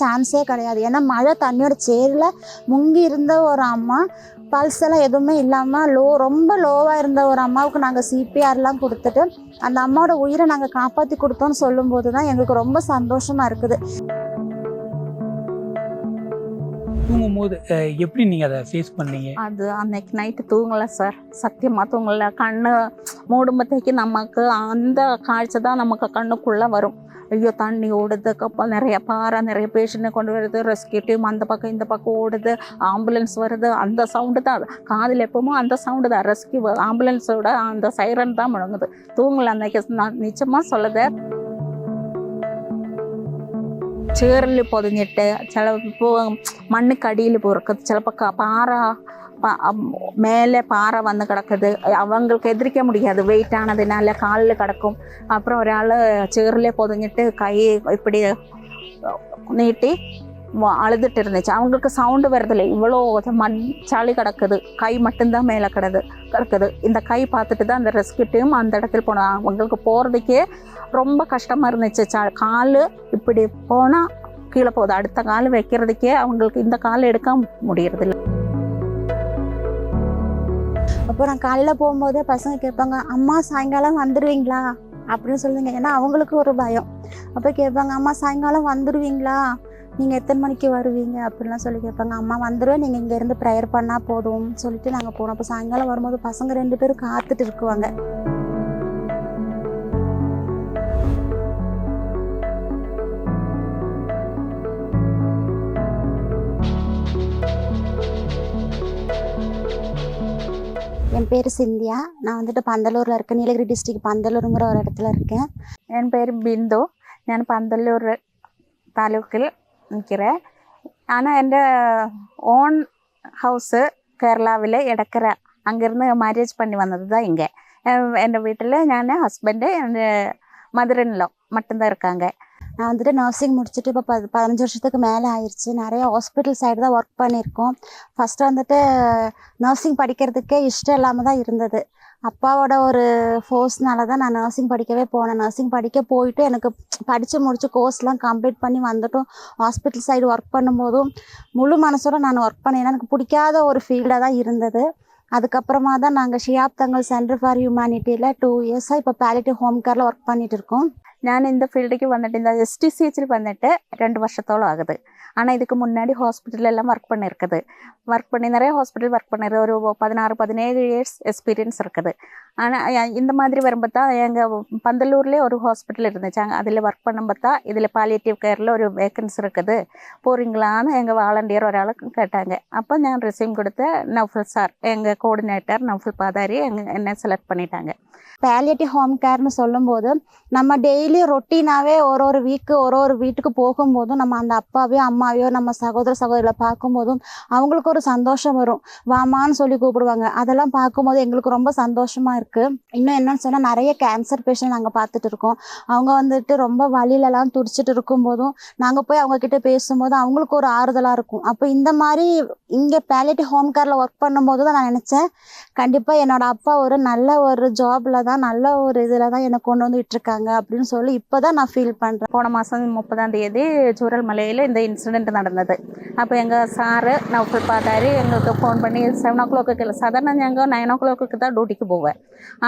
சான்ஸே கிடையாது. ஏன்னா மழை தண்ணியோட சேரில் முங்கி இருந்த ஒரு அம்மா பல்ஸ் எல்லாம் எதுவுமே இல்லாமல் லோ ரொம்ப லோவாக இருந்த ஒரு அம்மாவுக்கு நாங்கள் சிபிஆர்லாம் கொடுத்துட்டு அந்த அம்மாவோட உயிரை நாங்கள் காப்பாற்றி கொடுத்தோம்னு சொல்லும்போது தான் எங்களுக்கு ரொம்ப சந்தோஷமாக இருக்குது. தூங்கும்போது எப்படி நீங்க அதை ஃபேஸ் பண்ணீங்க? அது அன்னைக்கு நைட்டு தூங்கல சார் சத்தியமாக தூங்கல. கண்ணு மூடும்பத்தைக்கு நமக்கு அந்த காட்சி தான் நமக்கு கண்ணுக்குள்ளே வரும். ஐயோ தண்ணி ஓடுது கப்பல் நிறைய பாறை நிறைய பேஷண்ட்டை கொண்டு வருது ரெஸ்கியூ டீம் அந்த பக்கம் இந்த பக்கம் ஓடுது ஆம்புலன்ஸ் வருது அந்த சவுண்டு தான் காதில் எப்பவுமே அந்த சவுண்டு தான் ரெஸ்கியூ ஆம்புலன்ஸோட அந்த சைரன் தான் முழங்குது தூங்கல அன்னைக்கு நான் நிச்சயமாக சொல்லுது ചേറിൽ പൊതിഞ്ഞിട്ട് ചിലപ്പോൾ മണ്ണുക്കടിയിൽ പൊറുക്കത് ചിലപ്പോൾ പാറ പ- അം- மேலே பாறை வந்து கிடக்குது. அவங்களுக்கு எதிர்க்க முடியாது. வெயிட் ஆனதுனால காலில் கிடக்கும். அப்புறம் ஒரு ஆள் பொதுஞ்சிட்டு கை இப்படி நீட்டி அழுதுட்டு இருந்துச்சு. அவங்களுக்கு சவுண்டு வரதில்லை இவ்வளோ மண் சளி கிடக்குது. கை மட்டும்தான் மேலே கிடது கிடக்குது. இந்த கை பார்த்துட்டு தான் அந்த ரெஸ்கியூ டீம் அந்த இடத்துல போனாங்க அவங்களுக்கு போகிறதுக்கே ரொம்ப கஷ்டமாக இருந்துச்சு. ச கால் இப்படி போனால் கீழே போகுது. அடுத்த கால் வைக்கிறதுக்கே அவங்களுக்கு இந்த கால் எடுக்க முடியறதில்ல. அப்போ நான் காலையில் போகும்போதே பசங்க கேட்பாங்க அம்மா சாயங்காலம் வந்துடுவீங்களா அப்படின்னு சொல்லுங்க ஏன்னா அவங்களுக்கு ஒரு பயம். அப்போ கேட்பாங்க அம்மா சாயங்காலம் வந்துடுவீங்களா நீங்கள் எத்தனை மணிக்கு வருவீங்க? அப்படிலாம் சொல்லி கேட்பாங்க. அம்மா வந்துடுவேன் நீங்கள் இங்கேருந்து ப்ரேயர் பண்ணால் போதும் சொல்லிட்டு நாங்கள் போனோம் அப்போ சாயங்காலம் வரும்போது பசங்க ரெண்டு பேரும் காத்துட்டு இருக்குவாங்க. என் பேர் சிந்தியா நான் வந்துட்டு பந்தலூரில் இருக்கேன் நீலகிரி டிஸ்ட்ரிக்ட் பந்தலூருங்கிற ஒரு இடத்துல இருக்கேன் என் பேர் பிந்து ഞാൻ പന്തല്ലൂർ താലൂക്കിൽ നിൽക്കറേ ആണ് എൻ്റെ ഓൺ ഹൗസ് കേരളാവിലെ ഇടക്കര അങ്ങിരുന്ന് മാരേജ് പണി വന്നത് ഇതാ ഇങ്ങ എൻ്റെ വീട്ടിൽ ഞാൻ ഹസ്ബൻഡ് എൻ്റെ മധുരനിലോ മട്ടും തീർക്കാങ്ക நான் வந்துட்டு நர்சிங் முடிச்சுட்டு இப்போ ப பதினஞ்சு வருஷத்துக்கு மேலே ஆயிடுச்சு நிறைய ஹாஸ்பிட்டல் சைடு தான் ஒர்க் பண்ணியிருக்கோம். ஃபஸ்ட்டு வந்துட்டு நர்சிங் படிக்கிறதுக்கே இஷ்டம் இல்லாமல் தான் இருந்தது. அப்பாவோட ஒரு ஃபோர்ஸ்னால தான் நான் நர்சிங் படிக்கவே போனேன். நர்சிங் படிக்க போயிட்டு எனக்கு படித்து முடிச்சு கோர்ஸ்லாம் கம்ப்ளீட் பண்ணி வந்துட்டும். ஹாஸ்பிட்டல் சைடு ஒர்க் பண்ணும்போதும் முழு மனசோட நான் ஒர்க் பண்ணேன். எனக்கு பிடிக்காத ஒரு ஃபீல்டாக தான் இருந்தது. அதுக்கப்புறமா தான் நாங்கள் ஷியாப் தங்கல் சென்டர் ஃபார் ஹியூமனிட்டியில் டூ இயர்ஸாக இப்போ பேலிட்டிவ் ஹோம் கேரில் ஒர்க் பண்ணிட்டு இருக்கோம். நான் இந்த ഫീൽഡിലേക്ക് വന്നിട്ട് இந்த എസ് ടി സി എച്ചിൽ വന്നിട്ട് രണ്ട് വർഷത്തോളം ஆனால் இதுக்கு முன்னாடி ஹாஸ்பிட்டலெல்லாம் ஒர்க் பண்ணியிருக்குது ஒர்க் பண்ணி நிறைய ஹாஸ்பிட்டல் ஒர்க் பண்ணிருக்கு ஒரு பதினாறு பதினேழு இயர்ஸ் எக்ஸ்பீரியன்ஸ் இருக்குது ஆனால் இந்த மாதிரி வரும்போ தான் எங்கள் பந்தலூர்லேயே ஒரு ஹாஸ்பிட்டல் இருந்துச்சாங்க அதில் ஒர்க் பண்ணும்போ தான் இதில் பாலியேட்டிவ் கேரில் ஒரு வேக்கன்சி இருக்குது போகிறீங்களான்னு எங்கள் வாலண்டியர் ஒராளுக்கு கேட்டாங்க அப்போ நான் ரெசியூம் கொடுத்த நஃபுல் சார் எங்கள் கோஆர்டினேட்டர் நஃபுல் பாதாரி எங்கள் என்னை செலக்ட் பண்ணிட்டாங்க பேலியேட்டிவ் ஹோம் கேர்னு சொல்லும்போது நம்ம டெய்லி ரொட்டீனாகவே ஒரு ஒரு வீக்கு ஒரு ஒரு வீட்டுக்கு போகும்போதும் நம்ம அந்த அப்பாவையோ அம்மாவையோ நம்ம சகோதர சகோதரிகளை பார்க்கும்போதும் அவங்களுக்கு ஒரு சந்தோஷம் வரும். வாமான்னு சொல்லி கூப்பிடுவாங்க. அதெல்லாம் பார்க்கும்போது எங்களுக்கு ரொம்ப சந்தோஷமாக இருக்கு. இன்னும் என்னன்னு சொன்னால் நிறைய கேன்சர் பேஷண்ட் நாங்கள் பார்த்துட்டு இருக்கோம். அவங்க வந்துட்டு ரொம்ப வழியிலலாம் துடிச்சிட்டு இருக்கும்போதும் நாங்கள் போய் அவங்க கிட்ட பேசும்போது அவங்களுக்கு ஒரு ஆறுதலாக இருக்கும். அப்போ இந்த மாதிரி இங்கே பேலிட்டி ஹோம் கேரில் ஒர்க் பண்ணும்போது தான் நான் நினச்சேன் கண்டிப்பாக என்னோட அப்பா ஒரு நல்ல ஒரு ஜாபில் தான் நல்ல ஒரு இதில் தான் என்னை கொண்டு வந்து விட்டுருக்காங்க அப்படின்னு சொல்லி சொல்லி இப்போ தான் நான் ஃபீல் பண்ணுறேன் போன மாதம் முப்பதாம் தேதி சூரல் மலையில் இந்த இன்சிடெண்ட் நடந்தது. அப்போ எங்கள் சாரு நவுஃபுல் பார்த்தாரு. எங்களுக்கு ஃபோன் பண்ணி செவன் ஓ கிளாக்கு இல்லை சாதாரண நாங்கள் நைன் ஓ கிளாக்கு தான் டியூட்டிக்கு போவேன்.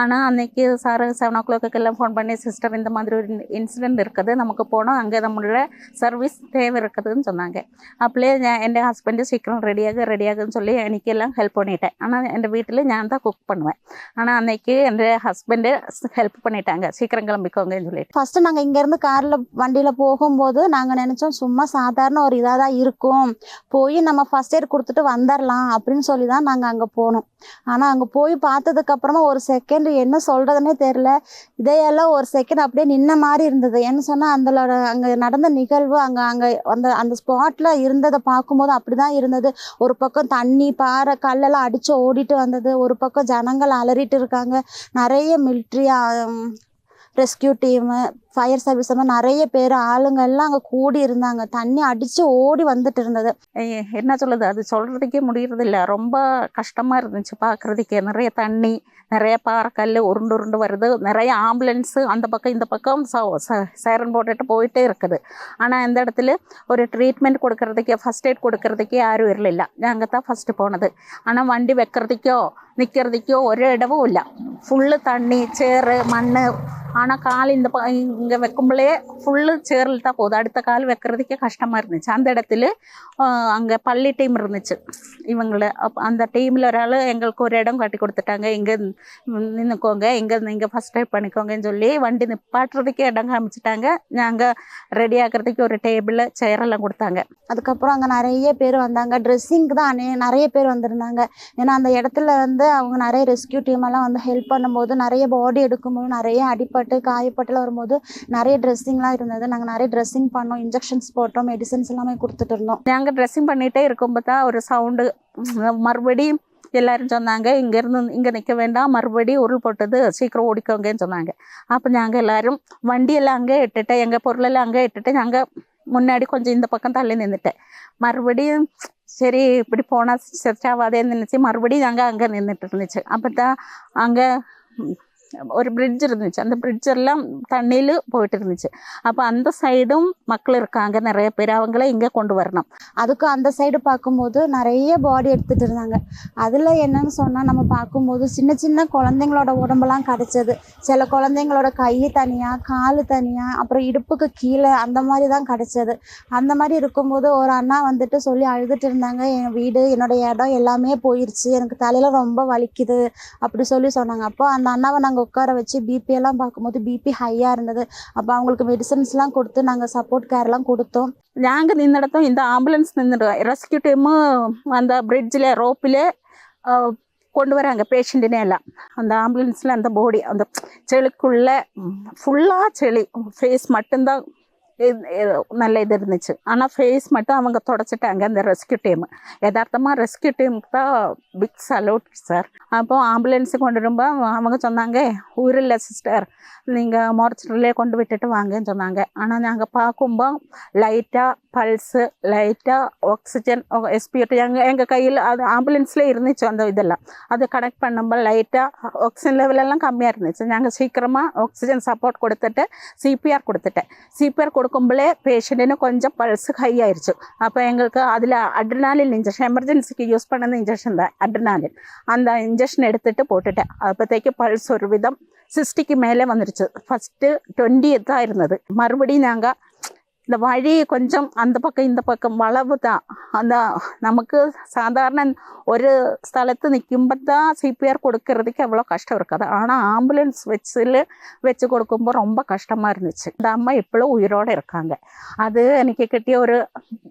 ஆனால் அன்றைக்கி சாரு செவன் ஓ கிளாக்குக்கெல்லாம் ஃபோன் பண்ணி சிஸ்டர் இந்த மாதிரி ஒரு இன்சிடெண்ட் இருக்குது. நமக்கு போனோம் அங்கே நம்மளோட சர்வீஸ் தேவை இருக்குதுன்னு சொன்னாங்க. அப்படியே என் ஹஸ்பண்டு சீக்கிரம் ரெடியாக ரெடியாகுன்னு சொல்லி எனக்கெல்லாம் ஹெல்ப் பண்ணிட்டேன். ஆனால் என் வீட்டில் ஞான் தான் குக் பண்ணுவேன். ஆனால் அன்னைக்கு என் ஹஸ்பண்டு ஹெல்ப் பண்ணிட்டாங்க. சீக்கிரம் கிளம்பிக்கோங்கன்னு சொல்லிட்டு. ஃபஸ்ட்டு நாங்கள் இங்கேருந்து காரில் வண்டியில் போகும்போது நாங்கள் நினச்சோம் சும்மா சாதாரண ஒரு இதாக தான் இருக்கும். போய் நம்ம ஃபஸ்ட் எய்ட் கொடுத்துட்டு வந்துடலாம் அப்படின்னு சொல்லி தான் நாங்கள் அங்கே போனோம். ஆனால் அங்கே போய் பார்த்ததுக்கப்புறமா ஒரு செகண்ட் என்ன சொல்கிறதுனே தெரில இதையெல்லாம் ஒரு செகண்ட் அப்படியே நின்ன மாதிரி இருந்தது. என்ன சொன்னால் அந்தளோட அங்கே நடந்த நிகழ்வு அங்கே அங்கே அந்த அந்த ஸ்பாட்டில் இருந்ததை பார்க்கும்போது அப்படி தான் இருந்தது. ஒரு பக்கம் தண்ணி பாறை கல்லெல்லாம் அடித்து ஓடிட்டு வந்தது. ஒரு பக்கம் ஜனங்கள் அலறிட்டு இருக்காங்க. நிறைய military rescue team fire service மாதிரி நிறைய பேர் ஆளுங்க எல்லாம் அங்கே கூடி இருந்தாங்க தண்ணி அடித்து ஓடி வந்துட்டு இருந்தது. என்ன சொல்லுது? அது சொல்கிறதுக்கே முடியறதில்ல ரொம்ப கஷ்டமாக இருந்துச்சு பார்க்குறதுக்கே நிறைய தண்ணி நிறைய பாறைக்கல் உருண்டு உருண்டு வருது. நிறைய ஆம்புலன்ஸு அந்த பக்கம் இந்த பக்கம் சைரன் போட்டுட்டு போயிட்டே இருக்குது. ஆனால் இந்த இடத்துல? ஒரு ட்ரீட்மெண்ட் கொடுக்கறதுக்கே ஃபஸ்ட் எய்ட் கொடுக்கறதுக்கே யாரும் வரலிಲ್ಲ நாங்கள் தான் ஃபஸ்ட்டு போனது. ஆனால் வண்டி வைக்கிறதுக்கோ நிற்கிறதுக்கோ ஒரு இடமும் இல்லை. ஃபுல்லு தண்ணி சேறு மண் ஆனால் கால் இந்த ப இங்கே வைக்கும்போதே ஃபுல்லு சேரில் தான் போதும் அடுத்த கால் வைக்கிறதுக்கே கஷ்டமாக இருந்துச்சு அந்த இடத்துல அங்கே பள்ளி டீம் இருந்துச்சு இவங்கள அப்போ அந்த டீமில் ஒரு ஆள் எங்களுக்கு ஒரு இடம் கட்டி கொடுத்துட்டாங்க இங்கே நின்றுக்கோங்க இங்கே நீங்கள் ஃபஸ்ட் டைம் பண்ணிக்கோங்கன்னு சொல்லி வண்டி நிப்பாட்டுறதுக்கே இடம் காமிச்சிட்டாங்க நாங்கள் ரெடி ஆகிறதுக்கு ஒரு டேபிள் சேரெல்லாம் கொடுத்தாங்க அதுக்கப்புறம் அங்கே நிறைய பேர் வந்தாங்க ட்ரெஸ்ஸிங்க்கு தான் அநே நிறைய பேர் வந்திருந்தாங்க ஏன்னா அந்த இடத்துல வந்து அவங்க நிறைய ரெஸ்கியூ டீம் எல்லாம் வந்து ஹெல்ப் பண்ணும்போது நிறைய பாடி எடுக்கும்போது நிறைய அடிப்பட்டு காயப்பட்டுலாம் வரும்போது நிறைய ட்ரெஸ்ஸிங்லாம் இருந்தது. நாங்கள் நிறைய ட்ரெஸ்ஸிங் பண்ணோம் இன்ஜெக்ஷன்ஸ் போட்டோம் மெடிசன்ஸ் எல்லாமே கொடுத்துட்டு இருந்தோம். நாங்கள் ட்ரெஸ்ஸிங் பண்ணிகிட்டே இருக்கும்போது தான் ஒரு சவுண்டு மறுபடியும் எல்லாரும் சொன்னாங்க இங்கேருந்து இங்கே நிற்க வேண்டாம் மறுபடியும் உருள் போட்டது சீக்கிரம் ஓடிக்கோங்கன்னு சொன்னாங்க. அப்போ நாங்கள் எல்லாரும் வண்டியெல்லாம் அங்கே இட்டுட்டு எங்கள் பொருளெல்லாம் அங்கே இட்டுட்டு நாங்கள் முன்னாடி கொஞ்சம் இந்த பக்கம் தள்ளி நின்றுட்டேன் மறுபடியும் சரி இப்படி போனால் செட் ஆகாதேன்னு நினச்சி மறுபடியும் நாங்கள் அங்கே நின்றுட்டு இருந்துச்சு. அப்போ தான் அங்கே ஒரு பிரிட்ஜ் இருந்துச்சு. அந்த பிரிட்ஜெல்லாம் தண்ணியில் போயிட்டு இருந்துச்சு. அப்போ அந்த சைடும் மக்கள் இருக்காங்க. நிறைய பேர் அவங்கள இங்கே கொண்டு வரணும். அதுக்கு அந்த சைடு பார்க்கும்போது நிறைய பாடி எடுத்துகிட்டு இருந்தாங்க. அதில் என்னன்னு சொன்னால் நம்ம பார்க்கும்போது சின்ன சின்ன குழந்தைங்களோட உடம்பெல்லாம் கிடச்சது. சில குழந்தைங்களோட கை தனியாக கால் தனியாக அப்புறம் இடுப்புக்கு கீழே அந்த மாதிரி தான் கிடச்சது. அந்த மாதிரி இருக்கும்போது ஒரு அண்ணா வந்துட்டு சொல்லி அழுதுட்டு இருந்தாங்க. என் வீடு என்னோட இடம் எல்லாமே போயிடுச்சு எனக்கு தலையில் ரொம்ப வலிக்குது. அப்படி சொல்லி சொன்னாங்க. அப்போ அந்த அண்ணாவை நாங்கள் உட்கார வச்சு பிபியெல்லாம் பார்க்கும்போது பிபி ஹையாக இருந்தது. அப்போ அவங்களுக்கு மெடிசன்ஸ்லாம் கொடுத்து நாங்கள் சப்போர்ட் கேர்லாம் கொடுத்தோம். நாங்கள் நின்னிடத்தும். இந்த ஆம்புலன்ஸ் நின்றுடுவோம் ரெஸ்கியூ டீமு அந்த பிரிட்ஜில் ரோப்பில் கொண்டு வராங்க பேஷண்ட்டினே எல்லாம். அந்த ஆம்புலன்ஸில் அந்த பாடி அந்த செளிக்குள்ளே ஃபுல்லாக செளி ஃபேஸ் மட்டும்தான் நல்ல இது இருந்துச்சு. ஆனால் ஃபேஸ் மட்டும் அவங்க தொடச்சிட்டாங்க அந்த ரெஸ்கியூ டீம் யதார்த்தமாக ரெஸ்கியூ டீமுக்கு தான் பிக் சலூட் சார் அப்போ ஆம்புலன்ஸு கொண்டு ரொம்ப அவங்க சொன்னாங்க ஊரில் சிஸ்டர் நீங்கள் மார்ச்சரிலே கொண்டு விட்டுட்டு வாங்கன்னு சொன்னாங்க. ஆனால் நாங்கள் பார்க்கும்போது லைட்டாக பல்ஸு லைட்டாக ஆக்சிஜன் எஸ்பிஓட்டு எங்கள் எங்கள் கையில் அது ஆம்புலன்ஸ்லேயே இருந்துச்சு அந்த இதெல்லாம். அது கனெக்ட் பண்ணும்போது லைட்டாக ஆக்சிஜன் லெவலெல்லாம் கம்மியாக இருந்துச்சு. நாங்கள் சீக்கிரமாக ஆக்சிஜன் சப்போர்ட் கொடுத்துட்டு சிபிஆர் கொடுத்துட்டேன். சிபிஆர் கொடு கொடுக்கும்போதே பேஷண்ட்டிന് கொஞ்சம் பல்ஸ் ஹை ஆயிடுச்சு அப்போ எங்களுக்கு அதில் அட்ரினாலின் இன்ஜெக்ஷன் எமர்ஜென்சிக்கு யூஸ் பண்ணது இன்ஜெக்ஷன் தான் அட்ரினாலின் அந்த இன்ஜெக்ஷன் எடுத்துட்டு போட்டுட்டேன் அப்போதைக்கு பல்ஸ் ஒரு விதம் சிக்ஸ்டிக்கு மேலே வந்துருச்சு ஃபஸ்ட்டு டுவெண்ட்டி தான் இருந்தது மறுபடியும் நாங்கள் இந்த வழி கொஞ்சம் அந்த பக்கம் இந்த பக்கம் വളവ് தான் அந்த நமக்கு சாதாரண ஒரு സ്ഥലത്ത് നിൽക്കുമ്പോൾ தான் சிபிஆர் கொடுக்கறதுக்கு எவ்வளோ கஷ்டம் இருக்காது ஆனால் ஆம்புலன்ஸ் வச்சில் வச்சு கொடுக்கும்போது ரொம்ப கஷ்டமாக இருந்துச்சு இந்த அம்மா இப்பளும் உயிரோடு இருக்காங்க அது எனக்கு கிட்டிய ஒரு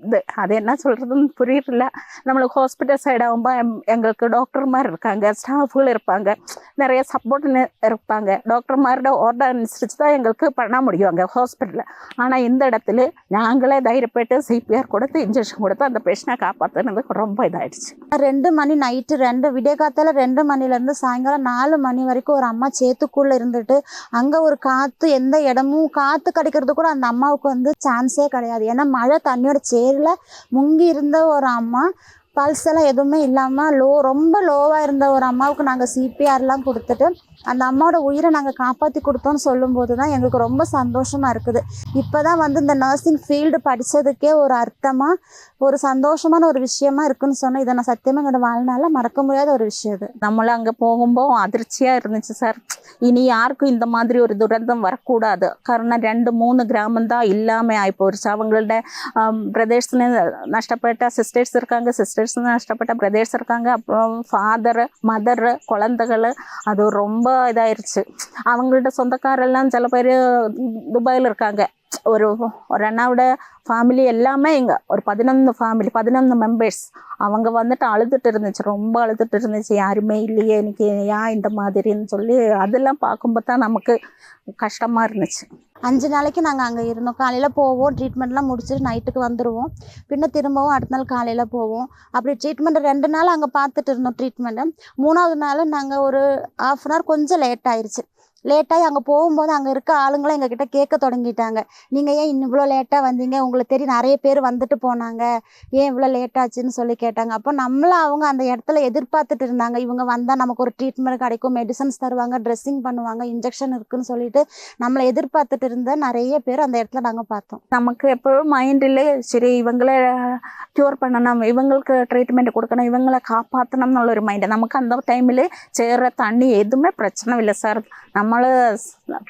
இது அது என்ன சொல்கிறதுன்னு புரியல நம்மளுக்கு ஹாஸ்பிட்டல் சைடு ஆகும்போது எங்களுக்கு டாக்டர்மார் இருக்காங்க ஸ்டாஃபுகள் இருப்பாங்க நிறைய சப்போர்ட் இருப்பாங்க டாக்டர்மாரோட ஆர்டர் அனுசரித்து தான் எங்களுக்கு பண்ண முடியும் அங்கே ஹாஸ்பிட்டலில் ஆனால் இந்த இடத்துல நாங்களே தைரியப்பட்டு சிபிஆர் கொடுத்து இன்ஜெக்ஷன் கொடுத்து அந்த பேஷண்ட்டை காப்பாற்றுனதுக்கு ரொம்ப இதாயிடுச்சு. ரெண்டு மணி நைட்டு ரெண்டு விடிய காத்தால ரெண்டு மணிலேருந்து சாயங்காலம் நாலு மணி வரைக்கும் ஒரு அம்மா சேத்துக்குள்ளே இருந்துட்டு அங்கே ஒரு காற்று எந்த இடமும் காற்று கிடைக்கிறது கூட அந்த அம்மாவுக்கு வந்து சான்ஸே கிடையாது. ஏன்னா மழை தண்ணியோட சேரில் முங்கி இருந்த ஒரு அம்மா பல்ஸ் எல்லாம் எதுவுமே இல்லாமல் லோ ரொம்ப லோவாக இருந்த ஒரு அம்மாவுக்கு நாங்கள் சிபிஆர்லாம் கொடுத்துட்டு அந்த அம்மாவோட உயிரை நாங்கள் காப்பாற்றி கொடுத்தோம்னு சொல்லும்போது தான் எங்களுக்கு ரொம்ப சந்தோஷமாக இருக்குது. இப்போ தான் வந்து இந்த நர்சிங் ஃபீல்டு படித்ததுக்கே ஒரு அர்த்தமாக ஒரு சந்தோஷமான ஒரு விஷயமா இருக்குன்னு சொன்னால் இதை நான் சத்தியமாக என்னோட வாழ்நாளில் மறக்க முடியாத ஒரு விஷயம் இது. நம்மளும் அங்கே போகும்போது அதிர்ச்சியாக இருந்துச்சு சார் இனி யாருக்கும் இந்த மாதிரி ஒரு துரந்தம் வரக்கூடாது. காரணம் ரெண்டு மூணு கிராமம் தான் இல்லாமல் ஆகிப்போச்சு அவங்களோட பிரதர்ஸ்னு நஷ்டப்பட்ட சிஸ்டர்ஸ் இருக்காங்க. சிஸ்டர்ஸ் நஷ்டப்பட்ட பிரதேசம் இருக்காங்க. அப்புறம் ஃபாதரு மதரு குழந்தைகள் அது ரொம்ப இதாயிருச்சு. அவங்கள்ட்ட சொந்தக்காரெல்லாம் சில பேர் துபாயில் இருக்காங்க. ஒரு ஒரு அண்ணாவோட ஃபேமிலி எல்லாமே இங்கே. ஒரு பதினொன்று ஃபேமிலி பதினொன்று மெம்பர்ஸ் அவங்க வந்துட்டு அழுதுட்டு இருந்துச்சு. ரொம்ப அழுதுட்டு இருந்துச்சு. யாருமே இல்லையே எனக்கு ஏன் இந்த மாதிரின்னு சொல்லி அதெல்லாம் பார்க்கும்போது தான் நமக்கு கஷ்டமாக இருந்துச்சு. அஞ்சு நாளைக்கு நாங்கள் அங்கே இருந்தோம். காலையில் போவோம். ட்ரீட்மெண்ட்லாம் முடிச்சுட்டு நைட்டுக்கு வந்துடுவோம் பின்ன திரும்பவும் அடுத்த நாள் காலையில் போவோம். அப்படி ட்ரீட்மெண்ட் ரெண்டு நாள் அங்கே பார்த்துட்டு இருந்தோம் ட்ரீட்மெண்ட்டு மூணாவது நாள் நாங்கள் ஒரு ஆஃப் அன் ஹவர் கொஞ்சம் லேட் ஆயிடுச்சு லேட்டாகி அங்கே போகும்போது அங்கே இருக்க ஆளுங்களும் எங்ககிட்ட கேட்க தொடங்கிட்டாங்க. நீங்கள் ஏன் இன்னும் இவ்வளோ லேட்டாக வந்தீங்க? உங்களுக்கு தெரியும் நிறைய பேர் வந்துட்டு போனாங்க. ஏன் இவ்வளோ லேட்டாச்சுன்னு சொல்லி கேட்டாங்க. அப்போ நம்மளும் அவங்க அந்த இடத்துல எதிர்பார்த்துட்டு இருந்தாங்க. இவங்க வந்தால் நமக்கு ஒரு ட்ரீட்மெண்ட் கிடைக்கும் மெடிசன்ஸ் தருவாங்க ட்ரெஸ்ஸிங் பண்ணுவாங்க இன்ஜெக்ஷன் இருக்குன்னு சொல்லிட்டு நம்மளை எதிர்பார்த்துட்டு இருந்த நிறைய பேர் அந்த இடத்துல நாங்கள் பார்த்தோம். நமக்கு எப்பவும் மைண்டில் சரி இவங்கள க்யூர் பண்ணணும் இவங்களுக்கு ட்ரீட்மெண்ட் கொடுக்கணும் இவங்களை காப்பாற்றணும்னு உள்ள ஒரு மைண்டு நமக்கு அந்த டைமில் சேர்ற தண்ணி எதுவுமே பிரச்சனை இல்லை சார் நம்மள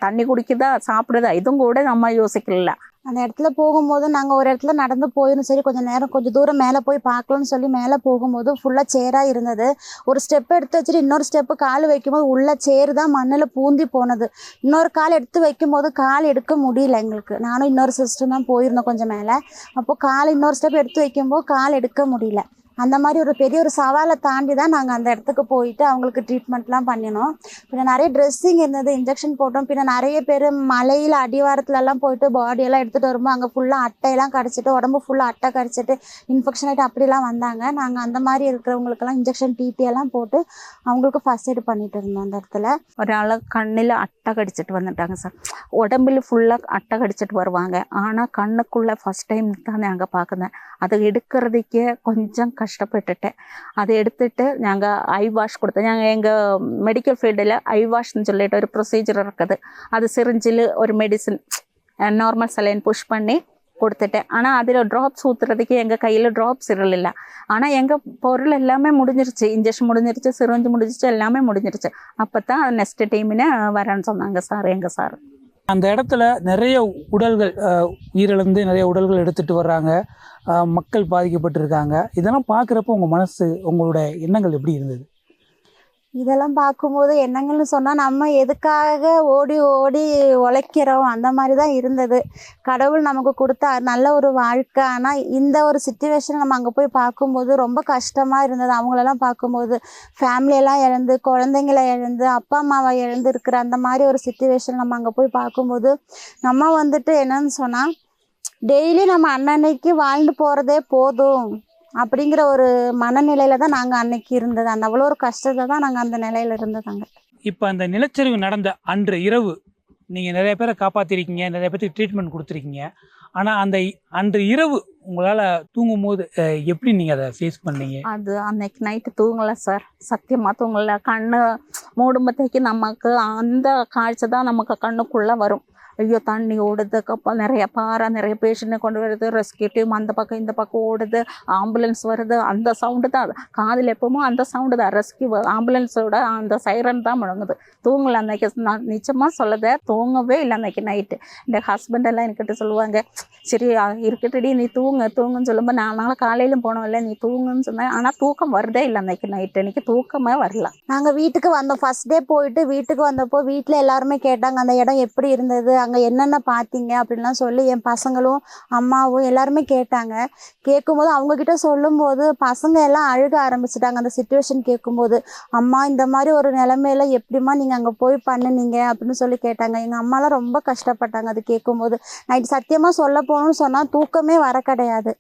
தண்ணி குடிக்குதா சாப்பிடுதா இதுவும் கூட நம்ம யோசிக்கல அந்த இடத்துல போகும்போது நாங்கள் ஒரு இடத்துல நடந்து போயிடும் சரி கொஞ்சம் நேரம் கொஞ்சம் தூரம் மேலே போய் பார்க்கலாம்னு சொல்லி மேலே போகும்போது ஃபுல்லாக சேராக இருந்தது. ஒரு ஸ்டெப் எடுத்து வச்சுட்டு இன்னொரு ஸ்டெப்பு கால் வைக்கும்போது உள்ள சேரு தான் மண்ணில் பூந்தி போனது. இன்னொரு கால் எடுத்து வைக்கும்போது கால் எடுக்க முடியல எங்களுக்கு. நானும் இன்னொரு சிஸ்டர் தான் போயிருந்தோம் கொஞ்சம் மேலே. அப்போது கால் இன்னொரு ஸ்டெப் எடுத்து வைக்கும்போது கால் எடுக்க முடியல. அந்த மாதிரி ஒரு பெரிய ஒரு சவாலை தாண்டி தான் நாங்கள் அந்த இடத்துக்கு போயிட்டு அவங்களுக்கு ட்ரீட்மெண்ட்லாம் பண்ணினோம். பின்ன நிறைய ட்ரெஸ்ஸிங் இருந்தது இன்ஜெக்ஷன் போட்டோம். பின்ன நிறைய பேர் மலையில் அடிவாரத்துலலாம் போயிட்டு பாடியெல்லாம் எடுத்துகிட்டு வரும்போது அங்கே ஃபுல்லாக அட்டையெல்லாம் கடிச்சிட்டு உடம்பு ஃபுல்லாக அட்டை கடிச்சிட்டு இன்ஃபெக்ஷன் ஆகிட்டு அப்படிலாம் வந்தாங்க. நாங்கள் அந்த மாதிரி இருக்கிறவங்களுக்கெல்லாம் இன்ஜெக்ஷன் டிடி எல்லாம் போட்டு அவங்களுக்கு ஃபஸ்ட் எய்ட் பண்ணிட்டு இருந்தோம் அந்த இடத்துல. ஒரு ஆள் கண்ணில் அட்டை கடிச்சிட்டு வந்துட்டாங்க சார். உடம்புல ஃபுல்லாக அட்டை கடிச்சிட்டு வருவாங்க. ஆனால் கண்ணுக்குள்ளே ஃபஸ்ட் டைம் தான் நாங்கள் பார்க்குறேன் அதை எடுக்கிறதுக்கே கொஞ்சம் கஷ்டம் கஷ்டப்பட்டுட்டேன். அதை எடுத்துட்டு நாங்கள் ஐ வாஷ் கொடுத்தோம் நாங்கள் எங்கள் மெடிக்கல் ஃபீல்டில் ஐ வாஷ்னு சொல்லிட்டு ஒரு ப்ரொசீஜர் இருக்குது. அது சிரிஞ்சில் ஒரு மெடிசின் நார்மல் சலைன் புஷ் பண்ணி கொடுத்துட்டேன். ஆனால் அதில் ட்ராப்ஸ் ஊற்றுறதுக்கு எங்கள் கையில் ட்ராப்ஸ் இல்லைல்ல ஆனால் எங்கள் பொருள் எல்லாமே முடிஞ்சிருச்சு. இன்ஜெக்ஷன் முடிஞ்சிருச்சு சிரஞ்சு முடிஞ்சிருச்சு எல்லாமே முடிஞ்சிருச்சு. அப்போ தான் நெக்ஸ்ட் டைமில் வரேன்னு சொன்னாங்க சார் எங்கள் சார். அந்த இடத்துல நிறைய உடல்கள் உயிரிழந்து நிறைய உடல்கள் எடுத்துகிட்டு வர்றாங்க. மக்கள் பாதிக்கப்பட்டிருக்காங்க. இதெல்லாம் பார்க்குறப்போ உங்கள் மனசு உங்களோட எண்ணங்கள் எப்படி இருந்தது? இதெல்லாம் பார்க்கும்போது என்னங்கள்னு சொன்னால் நம்ம எதுக்காக ஓடி ஓடி உழைக்கிறோம்? அந்த மாதிரி தான் இருந்தது. கடவுள் நமக்கு கொடுத்த நல்ல ஒரு வாழ்க்கை. ஆனால் இந்த ஒரு சுச்சுவேஷன் நம்ம அங்கே போய் பார்க்கும்போது ரொம்ப கஷ்டமாக இருந்தது. அவங்களெல்லாம் பார்க்கும்போது ஃபேமிலியெல்லாம் இழந்து குழந்தைங்கள இழந்து அப்பா அம்மாவை இழந்து இருக்கிற அந்த மாதிரி ஒரு சுச்சுவேஷன் நம்ம அங்கே போய் பார்க்கும்போது நம்ம வந்துட்டு என்னன்னு சொன்னால் டெய்லி நம்ம அன்னன்னைக்கு வாழ்ந்து போகிறதே போதும். அப்படிங்கிற ஒரு மனநிலையில தான் நாங்கள் அன்னைக்கு இருந்தது. அந்த அவ்வளோ ஒரு கஷ்டத்தை தான் நாங்கள் அந்த நிலையில இருந்ததாங்க இப்போ அந்த நிலச்சரிவு நடந்த அன்று இரவு நீங்கள் நிறைய பேரை காப்பாற்றிருக்கீங்க நிறைய பேருக்கு ட்ரீட்மெண்ட் கொடுத்துருக்கீங்க. ஆனால் அந்த அன்று இரவு உங்களால் தூங்கும் போது எப்படி நீங்கள் அதை ஃபேஸ் பண்ணீங்க? அது அன்னைக்கு நைட்டு தூங்கலை சார் சத்தியமாக தூங்கலை. கண்ணு மூடும்போதைக்கு நமக்கு அந்த காட்சி தான் நமக்கு கண்ணுக்குள்ளே வரும். ஐயோ தண்ணி ஓடுது கப்பல் நிறைய பாறை நிறைய பேஷண்ட்டை கொண்டு வருது. ரெஸ்கியூ டீம் அந்த பக்கம் இந்த பக்கம் ஓடுது. ஆம்புலன்ஸ் வருது. அந்த சவுண்டு தான் காதில் எப்பவுமோ அந்த சவுண்டு தான். ரெஸ்கியூ ஆம்புலன்ஸோட அந்த சைரன் தான் முழங்குது. தூங்கலை அன்னைக்கு. நான் நிச்சயமாக சொல்லதை தூங்கவே இல்லை அன்னைக்கு நைட்டு இந்த ஹஸ்பண்ட் எல்லாம் என்கிட்ட சொல்லுவாங்க சரி இருக்கட்டடி நீ தூங்கு. தூங்குன்னு சொல்லும்போது நான் நாளை காலையிலும் போனோம்ல நீ தூங்குன்னு சொன்னேன் ஆனால் தூக்கம் வருதே இல்லை அன்னைக்கு நைட்டு எனக்கு தூக்கமே வரல. நாங்கள் வீட்டுக்கு வந்தோம். ஃபர்ஸ்ட் டே போயிட்டு வீட்டுக்கு வந்தப்போ வீட்டில் எல்லாருமே கேட்டாங்க அந்த இடம் எப்படி இருந்தது? அங்கே என்னென்ன பார்த்தீங்க அப்படின்லாம் சொல்லி என் பசங்களும் அம்மாவும் எல்லாருமே கேட்டாங்க. கேட்கும்போது அவங்கக்கிட்ட சொல்லும்போது பசங்க எல்லாம் அழுக ஆரம்பிச்சிட்டாங்க. அந்த சுச்சுவேஷன் கேட்கும்போது அம்மா இந்த மாதிரி ஒரு நிலமையில எப்படிம்மா நீங்கள் அங்கே போய் பண்ணுனீங்க? அப்படின்னு சொல்லி கேட்டாங்க. எங்கள் அம்மாலாம் ரொம்ப கஷ்டப்பட்டாங்க அது கேட்கும்போது நைட் சத்தியமாக சொல்ல போகணும்னு சொன்னால் தூக்கமே வர கிடையாது.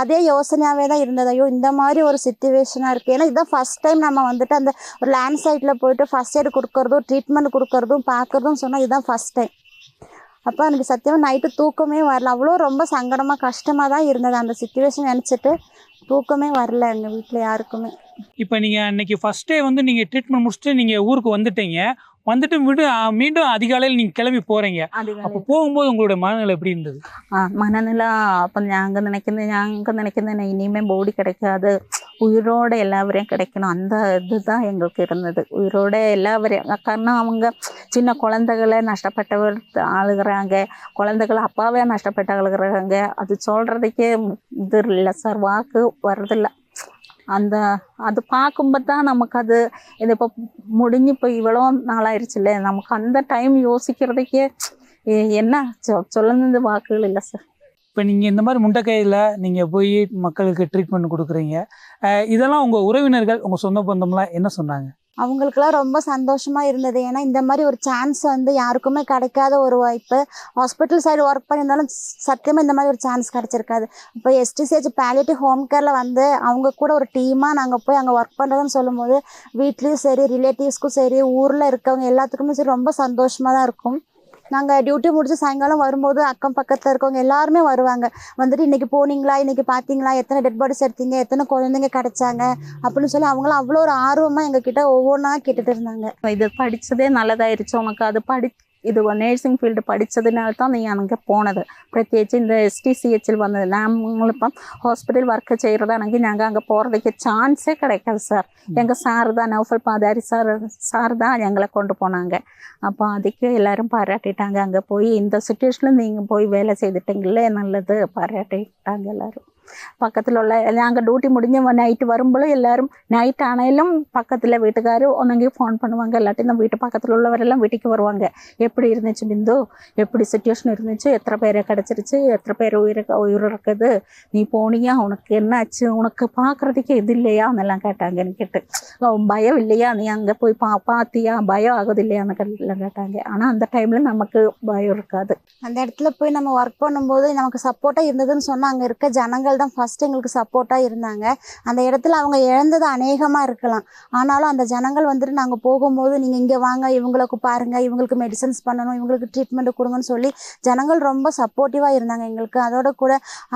அதே யோசனையாகவே தான் இருந்தது. ஐயோ இந்த மாதிரி ஒரு சுச்சுவேஷனாக இருக்குது ஏன்னா இதுதான் ஃபஸ்ட் டைம் நம்ம வந்துட்டு அந்த ஒரு லேண்ட் சைட்டில் போயிட்டு ஃபஸ்ட் எய்டு கொடுக்கறதும் ட்ரீட்மெண்ட் கொடுக்கறதும் பார்க்குறதும் சொன்னால் இதுதான் ஃபஸ்ட் டைம் அப்போ எனக்கு சத்தியமாக நைட்டு தூக்கமே வரல. அவ்வளோ ரொம்ப சங்கடமாக கஷ்டமாக தான் இருந்தது அந்த சுச்சுவேஷன் நினச்சிட்டு தூக்கமே வரல எங்கள் வீட்டில் யாருக்குமே. இப்போ நீங்கள் அன்னைக்கு ஃபஸ்ட்டே வந்து நீங்கள் ட்ரீட்மெண்ட் முடிச்சுட்டு நீங்கள் ஊருக்கு வந்துட்டீங்க. வந்துட்டு விடு மீண்டும் அதிகாலையில் நீங்கள் கிளம்பி போறீங்க. அப்போ போகும்போது உங்களுடைய மனநிலை எப்படி இருந்தது? மனநிலை அப்ப நாங்கள் நினைக்கிறது நாங்கள் நினைக்கிறது இனிமேல் போடி கிடைக்காது. உயிரோட எல்லாவரையும் கிடைக்கணும். அந்த இதுதான் எங்களுக்கு இருந்தது. உயிரோட எல்லாவரையும் காரணம் அவங்க சின்ன குழந்தைகளை நஷ்டப்பட்டவர் ஆளுகிறாங்க. குழந்தைகளை அப்பாவே நஷ்டப்பட்டு ஆளுகிறாங்க அது சொல்றதுக்கே இது இல்லை சார். வாக்கு வர்றதில்லை. அந்த அது பார்க்கும்போது தான் நமக்கு அது இது இப்போ முடிஞ்சு இப்போ இவ்வளோ நாளாயிருச்சுல்ல நமக்கு அந்த டைம் யோசிக்கிறதுக்கே என்ன? சொ- சொல்லுறது வாக்குகள் இல்லை சார் இப்போ நீங்கள் இந்த மாதிரி முண்டைக்கையில் நீங்கள் போய் மக்களுக்கு ட்ரீட்மெண்ட் கொடுக்குறீங்க. இதெல்லாம் உங்கள் உறவினர்கள் உங்கள் சொந்த பந்தம்லாம் என்ன சொன்னாங்க? அவங்களுக்குலாம் ரொம்ப சந்தோஷமாக இருந்தது. ஏன்னா இந்த மாதிரி ஒரு சான்ஸ் வந்து யாருக்குமே கிடைக்காத ஒரு வாய்ப்பு. ஹாஸ்பிட்டல் சைடு ஒர்க் பண்ணியிருந்தாலும் சத்தியமாக இந்த மாதிரி ஒரு சான்ஸ் கிடச்சிருக்காது. இப்போ எஸ்டிசிஹெச் பேலிட்டி ஹோம் கேரில் வந்து அவங்க கூட ஒரு டீமாக நாங்கள் போய் அங்கே ஒர்க் பண்ணுறதுன்னு சொல்லும்போது வீட்லேயும் சரி ரிலேட்டிவ்ஸ்க்கும் சரி ஊரில் இருக்கவங்க எல்லாத்துக்குமே சரி ரொம்ப சந்தோஷமாக தான் இருக்கும். நாங்கள் டியூட்டி முடிச்சு சாயங்காலம் வரும்போது அக்கம் பக்கத்தில் இருக்கவங்க எல்லாருமே வருவாங்க. வந்துட்டு இன்னைக்கு போனீங்களா? இன்னைக்கு பார்த்தீங்களா எத்தனை டெட் பாடிஸ் எடுத்தீங்க? எத்தனை குழந்தைங்க கிடைச்சாங்க? அப்படின்னு சொல்லி அவங்களும் அவ்வளோ ஒரு ஆர்வமாக எங்ககிட்ட ஒவ்வொன்றா கேட்டுட்டு இருந்தாங்க. இது படித்ததே நல்லதாயிருச்சு. உனக்கு அது படி ഇത് നേഴ്സിംഗ് ஃபீல்டு പഠിച്ചതിനകത്താണ് ഞാൻ എനിക്ക് പോണത് പ്രത്യേകിച്ച് ഇന്ന് എസ് ടി சி ஹெச்சில் வந்தது. நாமளிப்பம் ஹாஸ்பிட்டல் ஒர்க்கு செய்கிறதாണെങ്കിൽ நாங்கள் அங்கே போகிறதுக்கு சான்ஸே கிடைக்காது சார் எங்கள் சார் தான் நௌஃபல் பாதாரி சார் சார் தான் எங்களை கொண்டு போனாங்க. அப்போ அதுக்கு எல்லாரும் பாராட்டிட்டாங்க. அங்கே போய் இந்த சுச்சுவேஷனில் நீங்கள் போய் வேலை செய்துட்டீங்களே நல்லது. பாராட்டிட்டாங்க எல்லோரும். பக்கத்தில் உள்ள நாங்கள் டியூட்டி முடிஞ்ச நைட்டு வரும்போது எல்லாரும் நைட் ஆனாலும் பக்கத்தில் வீட்டுக்காரு ஒன்றுங்க ஃபோன் பண்ணுவாங்க. இல்லாட்டி இந்த வீட்டு பக்கத்தில் உள்ளவரெல்லாம் வீட்டுக்கு வருவாங்க. எப்படி இருந்துச்சு பிந்து? எப்படி சுச்சுவேஷன் இருந்துச்சு? எத்தனை பேரை கிடச்சிருச்சு? எத்தனை பேர் உயிர் உயிர் இருக்குது நீ போனியா? உனக்கு என்ன ஆச்சு உனக்கு பார்க்குறதுக்கே இது இல்லையா? அதெல்லாம் கேட்டாங்கன்னு கேட்டு. பயம் இல்லையா? நீ அங்கே போய் பா பார்த்தியா பயம் ஆகுது இல்லையான்னு எல்லாம் கேட்டாங்க. ஆனால் அந்த டைமில் நமக்கு பயம் இருக்காது. அந்த இடத்துல போய் நம்ம ஒர்க் பண்ணும்போது நமக்கு சப்போர்ட்டாக இருந்ததுன்னு சொன்னால் அங்கே இருக்க ஜனங்கள் தான் ஃபர்ஸ்ட் எங்களுக்கு சப்போர்ட்டாக இருந்தாங்க. அந்த இடத்துல அவங்க இழந்தது அநேகமாக இருக்கலாம். ஆனாலும் அந்த ஜனங்கள் வந்துட்டு நாங்கள் போகும்போது நீங்கள் இங்கே வாங்க இவங்களுக்கு பாருங்கள் இவங்களுக்கு மெடிசன்ஸ் பண்ணணும் இவங்களுக்கு ட்ரீட்மெண்ட் கொடுங்கன்னு சொல்லி ஜனங்கள் ரொம்ப சப்போர்ட்டிவாக இருந்தாங்க. எங்களுக்கு அதோட கூட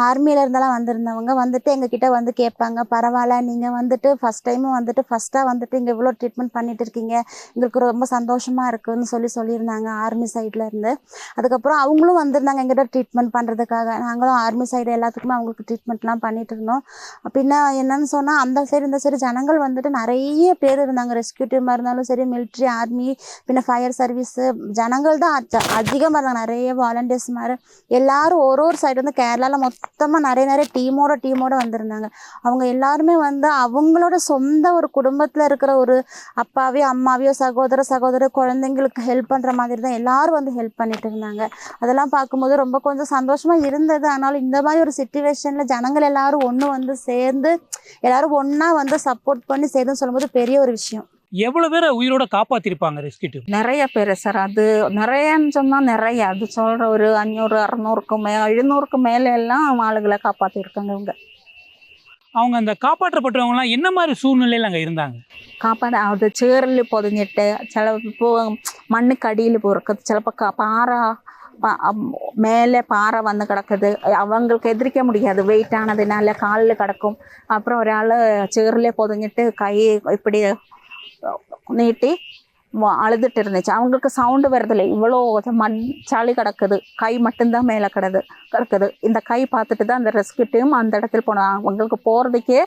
ஆர்மியில இருந்தெல்லாம் வந்திருந்தவங்க வந்துட்டு எங்ககிட்ட வந்து கேட்பாங்க பரவாயில்ல நீங்கள் வந்துட்டு ஃபஸ்ட் டைமும் வந்துட்டு ஃபஸ்ட்டாக வந்துட்டு இங்கே இவ்வளோ ட்ரீட்மெண்ட் பண்ணிட்டு இருக்கீங்க. எங்களுக்கு ரொம்ப சந்தோஷமாக இருக்குன்னு சொல்லி சொல்லியிருந்தாங்க ஆர்மி சைடில் இருந்து. அதுக்கப்புறம் அவங்களும் வந்திருந்தாங்க எங்கிட்ட ட்ரீட்மெண்ட் பண்ணுறதுக்காக நாங்களும் ஆர்மி சைடு எல்லாத்துக்குமே அவங்களுக்கு ட்ரீட்மெண்ட்லாம் பண்ணிட்டு இருந்தோம் பின்ன என்னன்னு சொன்னால் அந்த சைடு இந்த சைடு ஜனங்கள் வந்துட்டு நிறைய பேர் இருந்தாங்க. ரெஸ்கியூ டீமாக இருந்தாலும் சரி மிலிட்ரி ஆர்மி பின்ன ஃபயர் சர்வீஸு ஜனங்கள் தான் அதிகமாக இருந்தாங்க. நிறைய வாலண்டியர்ஸ் மாதிரி எல்லாரும் ஒரு ஒரு சைடு வந்து கேரளாவில் மொத்தமாக நிறைய நிறைய டீமோட டீமோட வந்திருந்தாங்க. அவங்க எல்லாருமே வந்து அவங்களோட சொந்த ஒரு குடும்பத்தில் இருக்கிற ஒரு அப்பாவையோ அம்மாவையோ சகோதர சகோதர குழந்தைங்களுக்கு ஹெல்ப் பண்ணுற மாதிரி தான் எல்லாரும் வந்து ஹெல்ப் பண்ணிட்டு இருந்தாங்க. அதெல்லாம் பார்க்கும்போது ரொம்ப கொஞ்சம் சந்தோஷமாக இருந்தது. ஆனாலும் இந்த மாதிரி ஒரு சுச்சுவேஷனில் ஜனங்கள் எல்லாரும் ஒன்று வந்து சேர்ந்து எல்லாரும் ஒன்றா வந்து சப்போர்ட் பண்ணி சேர்ந்து சொல்லும்போது பெரிய ஒரு விஷயம். எவ்வளவு பேரை உயிரோட காப்பாத்திருப்பாங்க ரெஸ்கியூ நிறைய பேர் சார். அது நிறையன்னு சொன்னா நிறைய. அது சொல்ற ஒரு அஞ்சூறு அறநூறுக்கும் மே எழுநூறுக்கு மேல எல்லாம் ஆளுகளை காப்பாத்திருக்காங்க இவங்க. அவங்க அந்த காப்பாற்றப்பட்டவங்கலாம் என்ன மாதிரி சூழ்நிலையில் அங்கே இருந்தாங்க? காப்பாற்ற அது சேரில் புதைஞ்சிட்டு சில இப்போ மண்ணுக்கு அடியில் போறக்கு சிலப்போ கா பாறை மேலே பாறை வந்து கிடக்குது. அவங்களுக்கு எதிரிக்க முடியாது. வெயிட் ஆனதுனால காலில் கிடக்கும். அப்புறம் ஒரு சேரில் பொதுங்கிட்டு கை இப்படி நீட்டி அழுதுட்டு இருந்துச்சு. அவங்களுக்கு சவுண்டு வரதில்லை இவ்வளோ மண் சளி கிடக்குது. கை மட்டும்தான் மேலே கிடது கிடக்குது. இந்த கை பார்த்துட்டு தான் அந்த ரெஸ்கியூ டீம் அந்த இடத்துல போனோம் அவங்களுக்கு போகிறதுக்கே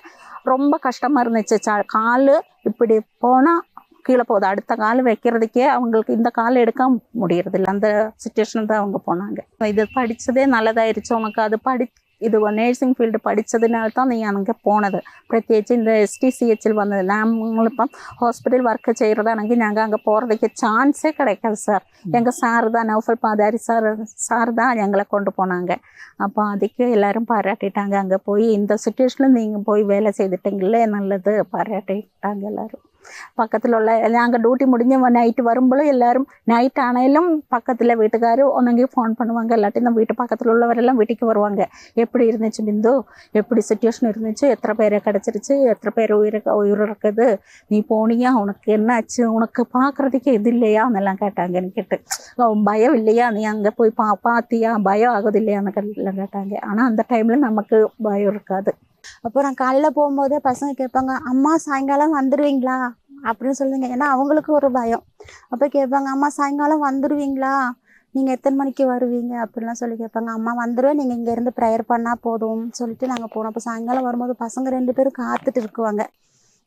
ரொம்ப கஷ்டமாக இருந்துச்சு. ச கால் இப்படி போனால் கீழே போகுது. அடுத்த கால் வைக்கிறதுக்கே அவங்களுக்கு இந்த கால் எடுக்க முடியறது இல்லை அந்த சுச்சுவேஷன் தான் அவங்க போனாங்க. இது படித்ததே நல்லதாயிருச்சு உனக்கு. அது படி இது നേഴ്സിംഗ് ഫീൽഡ് പഠിച്ചതിനാൽ തന്നെ ഞങ്ങൾക്ക് പോണത് പ്രത്യേകിച്ച് ഇന്ന് എസ് ടി സി എച്ചിൽ വന്നത് നമ്മളിപ്പം ഹോസ്പിറ്റൽ വർക്ക് ചെയ്യുന്നതാണെങ്കിൽ ഞങ്ങൾക്ക് അങ്ങ് പോகிறதுக்கு சான்ஸே கிடைக்காது சார் எங்கள் சார் தான் நௌஃபல் பாதாரி சார் சார் தான் எங்களை கொண்டு போனாங்க. அப்போ அதுக்கு எல்லாரும் பாராட்டிட்டாங்க. அங்கே போய் இந்த சுச்சுவேஷனில் நீங்கள் போய் வேலை செய்துட்டீங்களே நல்லது. பாராட்டிட்டாங்க எல்லோரும். பக்கத்தில் உள்ள நாங்கள் டியூட்டி முடிஞ்ச நைட்டு வரும்போது எல்லாரும் நைட் ஆனாலும் பக்கத்தில் வீட்டுக்காரு ஒன்றுங்க ஃபோன் பண்ணுவாங்க. இல்லாட்டி இந்த வீட்டு பக்கத்தில் உள்ளவரெல்லாம் வீட்டுக்கு வருவாங்க. எப்படி இருந்துச்சு பிந்து? எப்படி சுச்சுவேஷன் இருந்துச்சு? எத்தனை பேரை கிடச்சிருச்சு? எத்தனை பேர் உயிர் உயிர் இருக்குது நீ போனியா? உனக்கு என்ன ஆச்சு உனக்கு பார்க்குறதுக்கே இது இல்லையா? அதெல்லாம் கேட்டாங்கன்னு கேட்டு. பயம் இல்லையா? நீ அங்கே போய் பா பார்த்தியா பயம் ஆகுது இல்லையான்னு எல்லாம் கேட்டாங்க. ஆனால் அந்த டைமில் நமக்கு பயம் இருக்காது. அப்போ நான் காலையில் போகும்போதே பசங்க கேட்பாங்க அம்மா சாயங்காலம் வந்துடுவீங்களா அப்படின்னு சொல்லுங்க. ஏன்னா அவங்களுக்கு ஒரு பயம். அப்போ கேட்பாங்க அம்மா சாயங்காலம் வந்துடுவீங்களா நீங்கள் எத்தனை மணிக்கு வருவீங்க? அப்படிலாம் சொல்லி கேட்பாங்க. அம்மா வந்துடுவேன் நீங்கள் இங்கேருந்து ப்ரேயர் பண்ணால் போதும் சொல்லிட்டு நாங்கள் போனோம் அப்போ சாயங்காலம் வரும்போது பசங்க ரெண்டு பேரும் காத்துட்டு இருக்குவாங்க.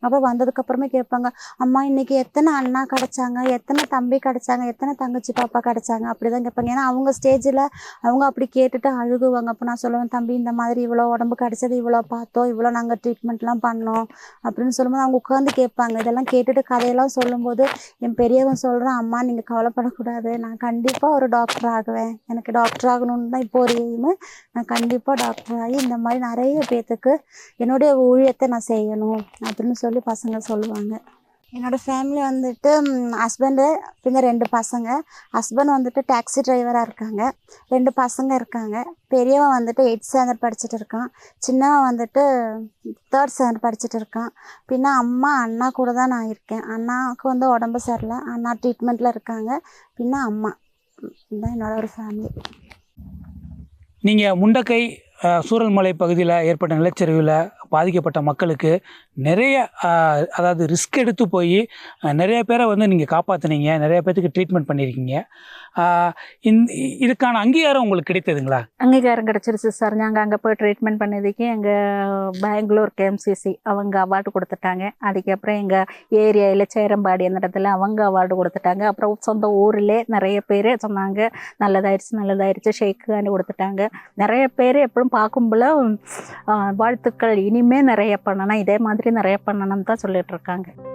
அப்போ வந்ததுக்கப்புறமே கேட்பாங்க அம்மா இன்னைக்கு எத்தனை அண்ணா கிடைச்சாங்க? எத்தனை தம்பி கிடச்சாங்க? எத்தனை தங்கச்சி பாப்பா கிடைச்சாங்க? அப்படி தான் கேட்பாங்க. ஏன்னா அவங்க ஸ்டேஜில் அவங்க அப்படி கேட்டுட்டு அழுகுவாங்க. அப்போ நான் சொல்லுவேன் தம்பி இந்த மாதிரி இவ்வளோ உடம்பு கிடச்சது இவ்வளோ பார்த்தோம் இவ்வளோ நாங்கள் ட்ரீட்மெண்ட்லாம் பண்ணோம். அப்படின்னு சொல்லும்போது அவங்க உட்காந்து கேட்பாங்க. இதெல்லாம் கேட்டுட்டு கதையெல்லாம் சொல்லும்போது என் பெரியவன் சொல்கிறான் அம்மா நீங்கள் கவலைப்படக்கூடாது. நான் கண்டிப்பாக ஒரு டாக்டர் ஆகுவேன். எனக்கு டாக்டர் ஆகணும்னு தான் இப்போ ஒரு எய்மு நான் கண்டிப்பாக டாக்டர் ஆகி இந்த மாதிரி நிறைய பேர்த்துக்கு என்னுடைய ஊழியத்தை நான் செய்யணும். அப்படின்னு சொல்லி பசங்க சொல்லுவாங்க. என்னோட ஃபேமிலி வந்துட்டு ஹஸ்பண்டு பின்ன ரெண்டு பசங்க. ஹஸ்பண்ட் வந்துட்டு டாக்ஸி டிரைவராக இருக்காங்க. ரெண்டு பசங்க இருக்காங்க. பெரியவன் வந்துட்டு எயிட் ஸ்டாண்டர்ட் படிச்சுட்டு இருக்கான். சின்னவன் வந்துட்டு தேர்ட் ஸ்டாண்டர்ட் படிச்சுட்டு இருக்கான். பின்ன அம்மா அண்ணா கூட தான் நான் இருக்கேன். அண்ணாவுக்கு வந்து உடம்பு சரியில்லை. அண்ணா ட்ரீட்மெண்ட்டில் இருக்காங்க. பின்ன அம்மா. இதுதான் என்னோட ஒரு ஃபேமிலி நீங்கள் முண்டக்கை சூரல்மலை பகுதியில் ஏற்பட்ட நிலச்சரிவில் பாதிக்கப்பட்ட மக்களுக்கு நிறைய அதாவது ரிஸ்க் எடுத்து போய் நிறைய பேரை வந்து நீங்கள் காப்பாற்றுனீங்க நிறைய பேர்த்துக்கு ட்ரீட்மெண்ட் பண்ணியிருக்கீங்க இந் இதுக்கான அங்கீகாரம் உங்களுக்கு கிடைத்ததுங்களா? அங்கீகாரம் கிடச்சிருச்சு சார். நாங்கள் அங்கே போய் ட்ரீட்மெண்ட் பண்ணதுக்கு எங்கள் பெங்களூர் கேஎம்சிசி அவங்க அவார்டு கொடுத்துட்டாங்க. அதுக்கப்புறம் எங்கள் ஏரியாவில் சேரம்பாடி அந்த இடத்துல அவங்க அவார்டு கொடுத்துட்டாங்க. அப்புறம் சொந்த ஊரில் நிறைய பேர் சொன்னாங்க நல்லதாயிருச்சு நல்லதாயிருச்சு ஷேக்குன்னு கொடுத்துட்டாங்க. நிறைய பேர் எப்பவும் பார்க்கும்போல வாழ்த்துக்கள். இனிமே நிறைய பண்ணணும். இதே மாதிரி நிறைய பண்ணணும்னு தான் சொல்லிட்டு இருக்காங்க